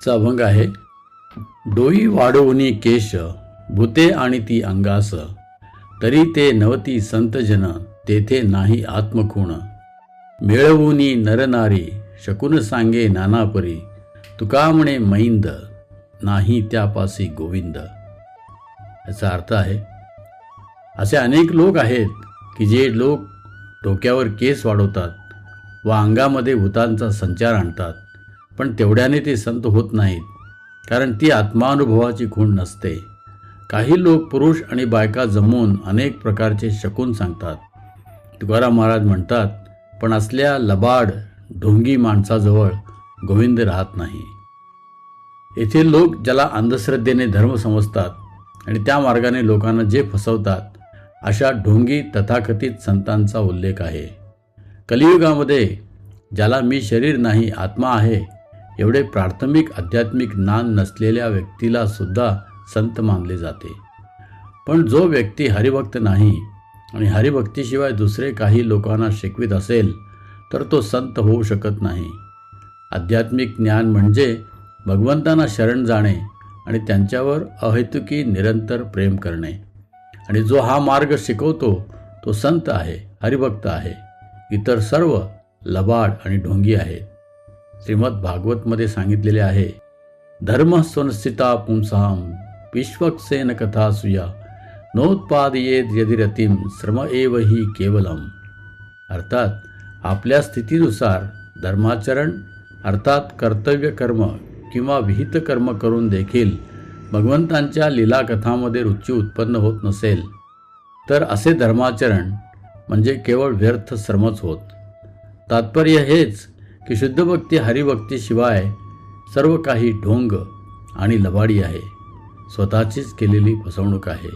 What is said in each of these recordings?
चा अभंग आहे. डोई वाढवूनी केश भूते आणि ती अंगास. तरी ते नवती संतजन तेथे नाही आत्मखुण. मिळवूनी नरनारी शकून सांगे नानापरी. तुका म्हणे मैंद नाही त्यापासी गोविंद. याचा अर्थ आहे असे अनेक लोक आहेत की जे लोक डोक्यावर केस वाढवतात व अंगामध्ये भूतांचा संचार आणतात. पण तेवढ्याने ते संत होत नाहीत कारण ती आत्मानुभवाची खूण नसते. काही लोक पुरुष आणि बायका जमवून अनेक प्रकारचे शकून सांगतात. तुकाराम महाराज म्हणतात पण असल्या लबाड ढोंगी माणसाजवळ गोविंद राहत नाही. येथे लोक ज्याला अंधश्रद्धेने धर्म समजतात आणि त्या मार्गाने लोकांना जे फसवतात अशा ढोंगी तथाकथित संतांचा उल्लेख आहे. कलियुगामध्ये ज्याला मी शरीर नाही आत्मा आहे एवढे प्राथमिक आध्यात्मिक ज्ञान नसलेल्या व्यक्तीला सुद्धा संत मानले जाते. पण जो व्यक्ती हरिभक्त नाही आणि हरिभक्तीशिवाय दुसरे काही लोकांना शिकवित असेल तर तो संत होऊ शकत नाही. आध्यात्मिक ज्ञान म्हणजे भगवंतांना शरण जाणे आणि त्यांच्यावर अहेतुकी निरंतर प्रेम करणे. आणि जो हा मार्ग शिकवतो तो संत आहे हरिभक्त आहे. इतर सर्व लबाड आणि ढोंगी आहेत. श्रीमद भागवतमध्ये सांगितलेले आहे धर्म स्वनस्थिता पुंसाम विश्वक्सेन कथा सुया नोत्पादयेत यदिरतीम श्रम एव ही केवलम. अर्थात आपल्या स्थितीनुसार धर्माचरण अर्थात कर्तव्य कर्म किंवा विहित कर्म करून देखील भगवंतांच्या लीला कथामध्ये रुची उत्पन्न होत नसेल तर असे धर्माचरण म्हणजे केवळ व्यर्थ श्रमच होत. तात्पर्य हेच की शुद्ध भक्ती हरिभक्तीशिवाय सर्व काही ढोंग आणि लबाडी आहे. स्वतःचीच केलेली फसवणूक आहे.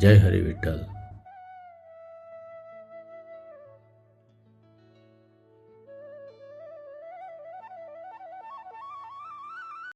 जय हरी विठ्ठल.